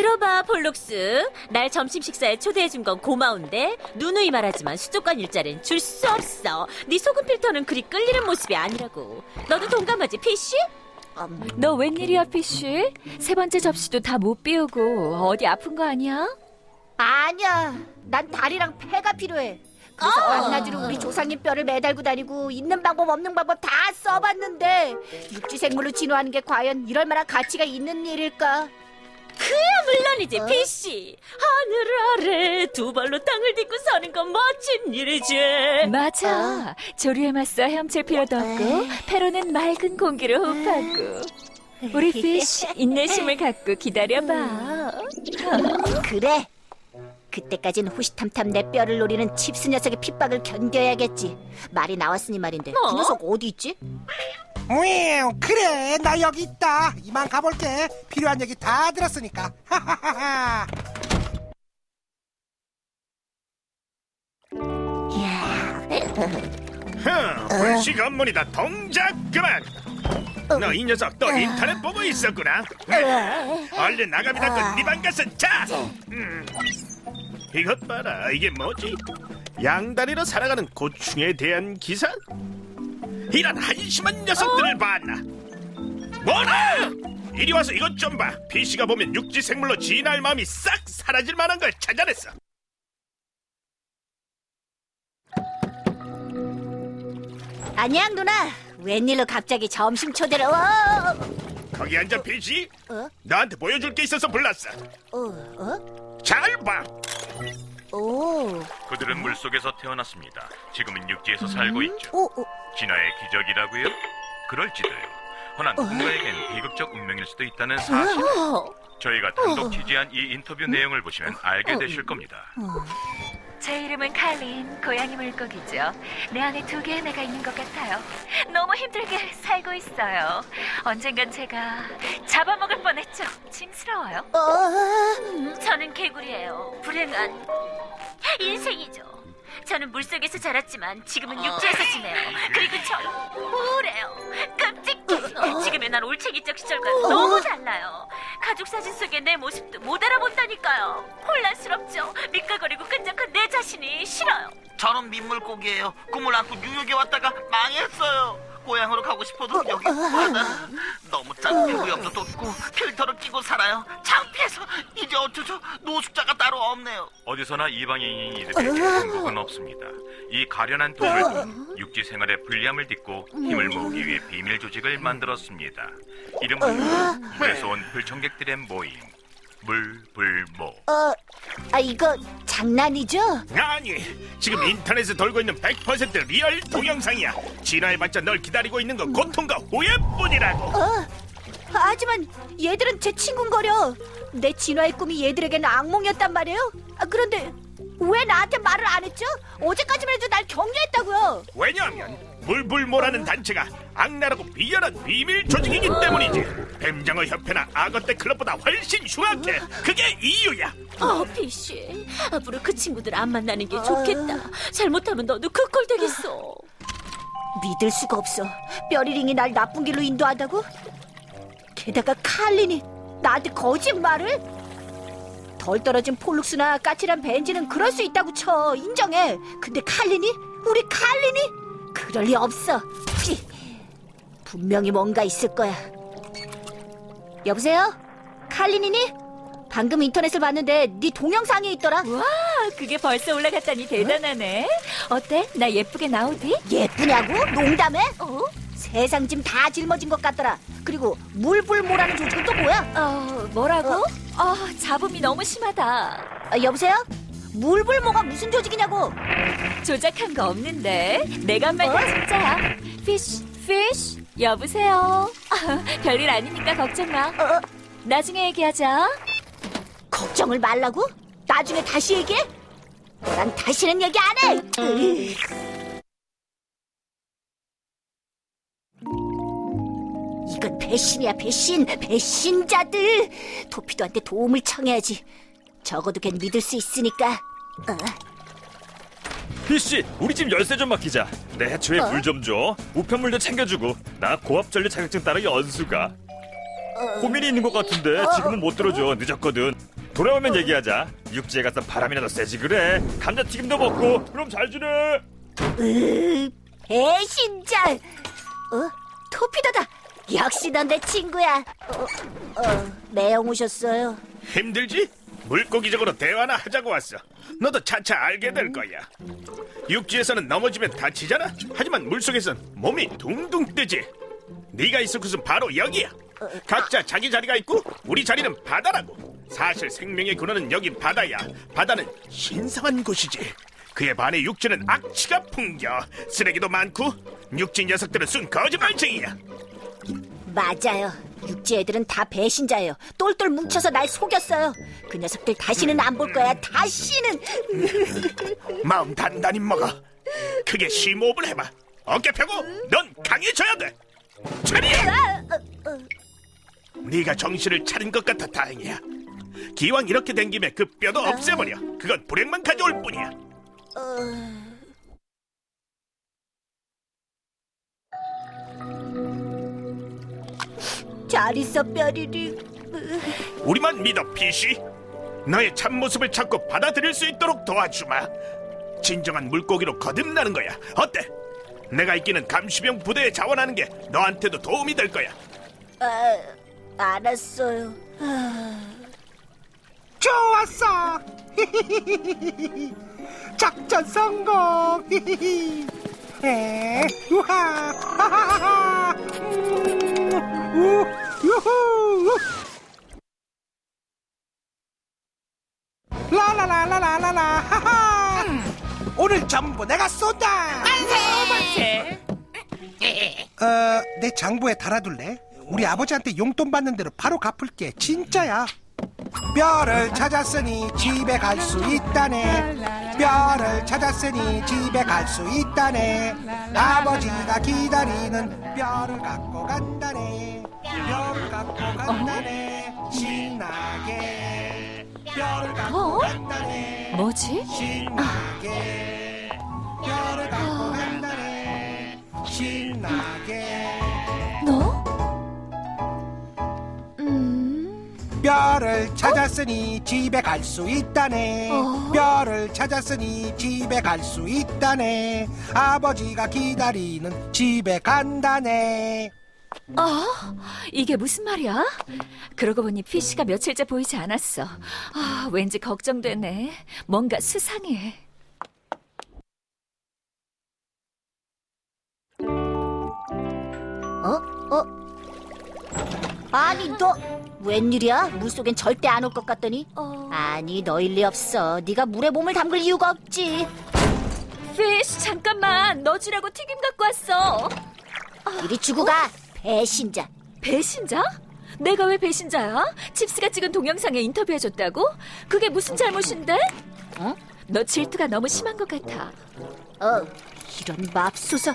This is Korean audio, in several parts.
들어봐, 폴록스. 날 점심 식사에 초대해준 건 고마운데 누누이 말하지만 수족관 일자리는 줄 수 없어. 네 소금 필터는 그리 끌리는 모습이 아니라고. 너도 동감하지, 피쉬? 음, 너 웬일이야, 피쉬? 세 번째 접시도 다 못 비우고 어디 아픈 거 아니야? 아니야. 난 다리랑 폐가 필요해. 그래서 안나주로 우리 조상님 뼈를 매달고 다니고 있는 방법 없는 방법 다 써봤는데 육지 생물로 진화하는 게 과연 이럴 만한 가치가 있는 일일까? 물론이지, 피쉬. 하늘 아래 두 발로 땅을 딛고 사는 건 멋진 일이지. 맞아. 조류에 맞서 헤엄칠 필요도 없고 페로는 맑은 공기를 호흡하고 우리 피쉬 인내심을 갖고 기다려봐. 그래. 그때까진 호시탐탐 내 뼈를 노리는 칩스 녀석의 핍박을 견뎌야겠지. 말이 나왔으니 말인데 뭐? 그 녀석 어디 있지? 뮤 그래 나 여기 있다. 이만 가볼게. 필요한 얘기 다 들었으니까. 하하하하 흥, 불식 업무니다. 동작 그만. 너 이 녀석 또 인터넷 보고 있었구나. 얼른 나가미 닫고 네방 가서 자. 음. 이것 봐라, 이게 뭐지? 양다리로 살아가는 고충에 대한 기사? 이런 한심한 녀석들을 봤나? 뭐라! 이리 와서 이것 좀 봐. PC가 보면 육지 생물로 진화할 마음이 싹 사라질 만한 걸 찾아냈어. 안녕 누나. 웬일로 갑자기 점심 초대를? 어, 거기 앉아, PC. 어? 너한테 보여줄 게 있어서 불렀어. 어, 어? 잘 봐. 오, 그들은 물 속에서 태어났습니다. 지금은 육지에서 살고 있죠. 오, 오. 진화의 기적이라고요? 그럴지도요. 허나 누군가에겐 비극적 운명일 수도 있다는 사실. 저희가 단독 취재한 이 인터뷰 내용을 보시면 알게 되실 겁니다. 제 이름은 칼린, 고양이 물고기죠. 내 안에 두 개의 내가 있는 것 같아요. 너무 힘들게 살고 있어요. 언젠간 제가 잡아먹을 뻔했죠. 징스러워요. 어, 저는 개구리예요. 불행한 인생이죠. 저는 물속에서 자랐지만 지금은 육지에서 지내요. 그리고 저는 우울해요. 끔찍해. 지금의 난 올챙이적 시절과 너무 달라요. 가족 사진 속의 내 모습도 못 알아본다니까요. 혼란스럽죠. 밑가거리고 끈적한 내 자신이 싫어요. 저는 민물고기예요. 꿈을 안고 뉴욕에 왔다가 망했어요. 고향으로 가고 싶어도 여기 바다 너무 짠 구역도 돋고 필터를 끼고 살아요. 창피해서 이제 어쩌죠? 노숙자가 따로 없네요. 어디서나 이방인이 이르되 행복은 없습니다. 이 가련한 동물 중 육지 생활의 불리함을 딛고 힘을 모으기 위해 비밀 조직을 만들었습니다. 이름은 물에서 온 불청객들의 모임. 물불모. 어, 아 이거 장난이죠? 아니, 지금 인터넷에 돌고 있는 100% 리얼 동영상이야. 진화해봤자 널 기다리고 있는 건 고통과 후회뿐이라고. 어, 하지만 얘들은 제 친구인거려. 내 진화의 꿈이 얘들에게는 악몽이었단 말이에요. 아, 그런데 왜 나한테 말을 안 했죠? 어제까지만 해도 날 격려했다고요. 왜냐하면 물불모라는 단체가 악랄하고 비열한 비밀 조직이기 때문이지. 뱀장어 협회나 악어떼 클럽보다 훨씬 흉악해. 그게 이유야. 어, 피쉬. 앞으로 그 친구들 안 만나는 게 좋겠다. 잘못하면 너도 그 꼴 되겠어. 믿을 수가 없어. 뼈리링이 날 나쁜 길로 인도한다고? 게다가 칼린이 나한테 거짓말을? 덜 떨어진 폴룩스나 까칠한 벤지는 그럴 수 있다고 쳐 인정해. 근데 칼린이? 우리 칼린이? 그럴 리 없어. 치. 분명히 뭔가 있을 거야. 여보세요? 칼린이니? 방금 인터넷을 봤는데 네 동영상에 있더라. 와, 그게 벌써 올라갔다니 대단하네. 어때? 나 예쁘게 나오디? 예쁘냐고? 농담해? 어? 세상 짐 다 짊어진 것 같더라. 그리고 물불모라는 조직은 또 뭐야? 어, 뭐라고? 어, 잡음이 너무 심하다. 아, 여보세요? 물불모가 무슨 조직이냐고? 조작한 거 없는데 내가 한 말다 진짜야. 피쉬, 피쉬. 여보세요. 별일 아니니까 걱정 마. 어, 나중에 얘기하자. 걱정을 말라고? 나중에 다시 얘기해? 난 다시는 얘기 안 해. 이건 배신이야 배신 배신자들 토피도한테 도움을 청해야지 적어도 걘 믿을 수 있으니까 어? 피씨, 우리 집 열쇠 좀 맡기자. 내 해초에 물 좀 줘. 우편물도 챙겨주고. 나 고압 전류 자격증 따러 연수가. 고민이 있는 것 같은데 지금은 못 들어줘. 늦었거든. 돌아오면 얘기하자. 육지에 가서 바람이나 더 세지 그래. 감자튀김도 먹고. 그럼 잘 지내. 으, 배신자. 어? 토피도다. 역시 넌 내 친구야. 어, 어, 매형 오셨어요. 힘들지? 물고기적으로 대화나 하자고 왔어. 너도 차차 알게 될 거야. 육지에서는 넘어지면 다치잖아. 하지만 물속에선 몸이 둥둥 뜨지. 네가 있을 곳은 바로 여기야. 각자 자기 자리가 있고 우리 자리는 바다라고. 사실 생명의 근원은 여기 바다야. 바다는 신성한 곳이지. 그에 반해 육지는 악취가 풍겨. 쓰레기도 많고 육지 녀석들은 순 거짓말쟁이야. 맞아요. 육지 애들은 다 배신자예요. 똘똘 뭉쳐서 날 속였어요. 그 녀석들 다시는 안 볼 거야. 다시는. 마음 단단히 먹어. 크게 심호흡을 해봐. 어깨 펴고 넌 강해져야 돼. 차리! 네가 정신을 차린 것 같아 다행이야. 기왕 이렇게 된 김에 그 뼈도 없애버려. 그건 불행만 가져올 뿐이야. 잘 있어, 뼈리리. 우리만 믿어, 피시. 너의 참모습을 찾고 받아들일 수 있도록 도와주마. 진정한 물고기로 거듭나는 거야. 어때? 내가 이끼는 감시병 부대에 자원하는 게 너한테도 도움이 될 거야. 아, 알았어요. 좋았어. 작전 성공. 에, 우하. 하하하하. 음, 우. 라라라라라라라. 하하. 오늘 전부 내가 쏜다. 어, 내 장부에 달아둘래? 우리 아버지한테 용돈 받는 대로 바로 갚을게. 진짜야. 뼈를 찾았으니 집에 갈 수 있다네. 뼈를 찾았으니 집에 갈 수 있다네. 아버지가 기다리는 뼈를 갖고 간다네. 뼈를 갖고 간다네. 신나게. 뼈를 갖고 어? 간다네. 뭐지? 신나게. 뼈를 갖고 간다네. 신나게. 너? 음, 뼈를 찾았으니 집에 갈 수 있다네. 어? 뼈를 찾았으니 집에 갈 수 있다네. 아버지가 기다리는 집에 간다네. 아, 이게 무슨 말이야? 그러고 보니 피쉬가 며칠째 보이지 않았어. 아, 왠지 걱정되네. 뭔가 수상해. 어? 어? 아니, 너 웬일이야? 물속엔 절대 안 올 것 같더니. 어... 아니, 너일 리 없어. 네가 물에 몸을 담글 이유가 없지. 피쉬, 잠깐만. 너 주라고 튀김 갖고 왔어. 이리 주고 가. 배신자. 배신자? 내가 왜 배신자야? 칩스가 찍은 동영상에 인터뷰해줬다고? 그게 무슨 잘못인데? 어? 너 질투가 너무 심한 것 같아. 어, 이런 맙소사.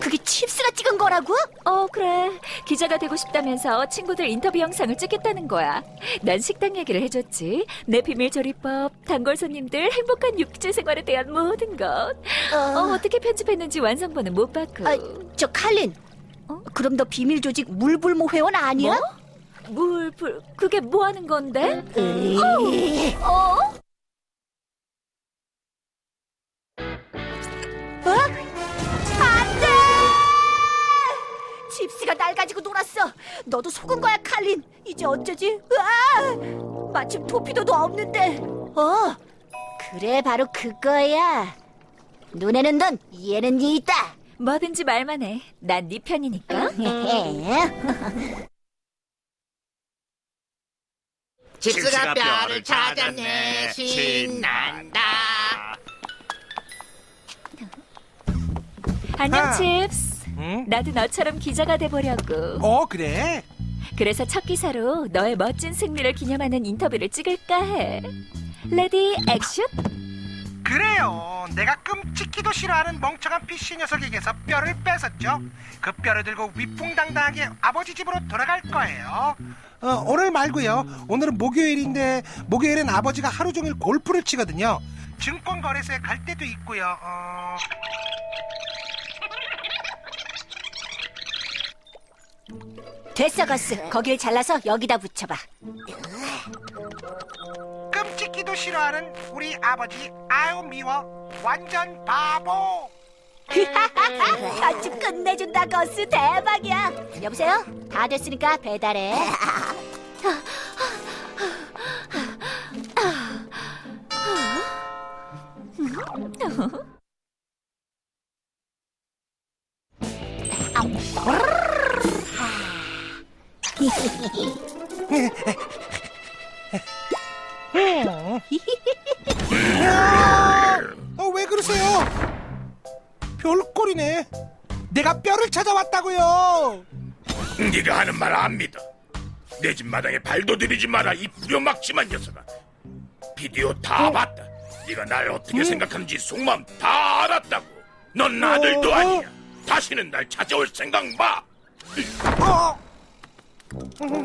그게 칩스가 찍은 거라고? 어, 그래. 기자가 되고 싶다면서 친구들 인터뷰 영상을 찍겠다는 거야. 난 식당 얘기를 해줬지. 내 비밀 조리법, 단골 손님들, 행복한 육지 생활에 대한 모든 것. 어, 어떻게 편집했는지 완성본은 못 봤고. 아, 저 칼린. 어? 그럼 너 비밀 조직 물불모 회원 아니야? 뭐? 물, 불, 그게 뭐 하는 건데? 에이. 어? 어? 안 돼! 칩스가 날 가지고 놀았어. 너도 속은 거야, 칼린. 이제 어쩌지? 으아! 마침 토피도도 없는데. 어, 그래, 바로 그거야. 눈에는 눈, 이에는 이 있다. 뭐든지 말만 해. 난 네 편이니까. 집스가 뼈를 찾았네. 신난다. 안녕, 아. 칩스. 응? 나도 너처럼 기자가 돼보려고. 어, 그래? 그래서 첫 기사로 너의 멋진 승리를 기념하는 인터뷰를 찍을까 해. 레디 액션? 그래요. 내가 끔찍히도 싫어하는 멍청한 피쉬 녀석에게서 뼈를 뺏었죠. 그 뼈를 들고 위풍당당하게 아버지 집으로 돌아갈 거예요. 어, 오늘 말고요. 오늘은 목요일인데 목요일엔 아버지가 하루 종일 골프를 치거든요. 증권 거래소에 갈 때도 있고요. 어... 됐어, 거스. 거기를 잘라서 여기다 붙여봐. 싫어하는 우리 아버지 아유 미워 완전 바보 아주 끝내준다, 거스. 대박이야. 여보세요? 다 됐으니까 배달해. 어, 왜 그러세요? 별꼴이네 내가 뼈를 찾아왔다고요 네가 하는 말 안 믿어. 내 집 마당에 발도 들이지 마라 이 부려막지만 녀석아. 비디오 다 봤다. 네가 날 어떻게 생각하는지 속마음 다 알았다고. 넌 아들도 아니야. 다시는 날 찾아올 생각 마. 어,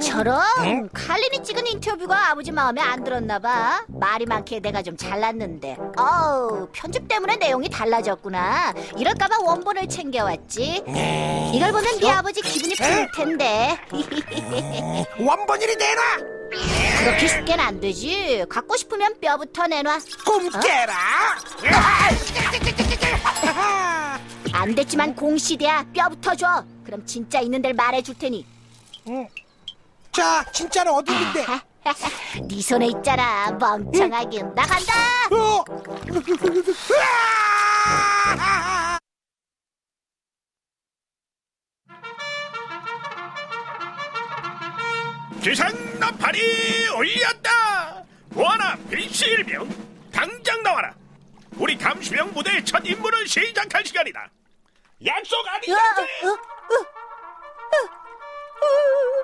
저런 칼린이 찍은 인터뷰가 아버지 마음에 안 들었나 봐. 말이 많기에 내가 좀 잘났는데. 어우, 편집 때문에 내용이 달라졌구나. 이럴까봐 원본을 챙겨왔지. 이걸 보면 네 아버지 기분이 풀릴 텐데. 원본일이 내놔 그렇게 쉽게는 안 되지. 갖고 싶으면 뼈부터 내놔. 꿈 깨라 안 됐지만 공시대야. 뼈부터 줘. 그럼 진짜 있는 데를 말해줄 테니. 자 진짜는 어디 있는데 네 손에 있잖아. 멍청하긴. 나간다. 어? 기상 나팔이 올렸다. 원아 빌실명 당장 나와라. 우리 감시병 무대의 첫 임무를 시작할 시간이다. 약속 어, 아니지? 어, 어, 어, 어, Oh,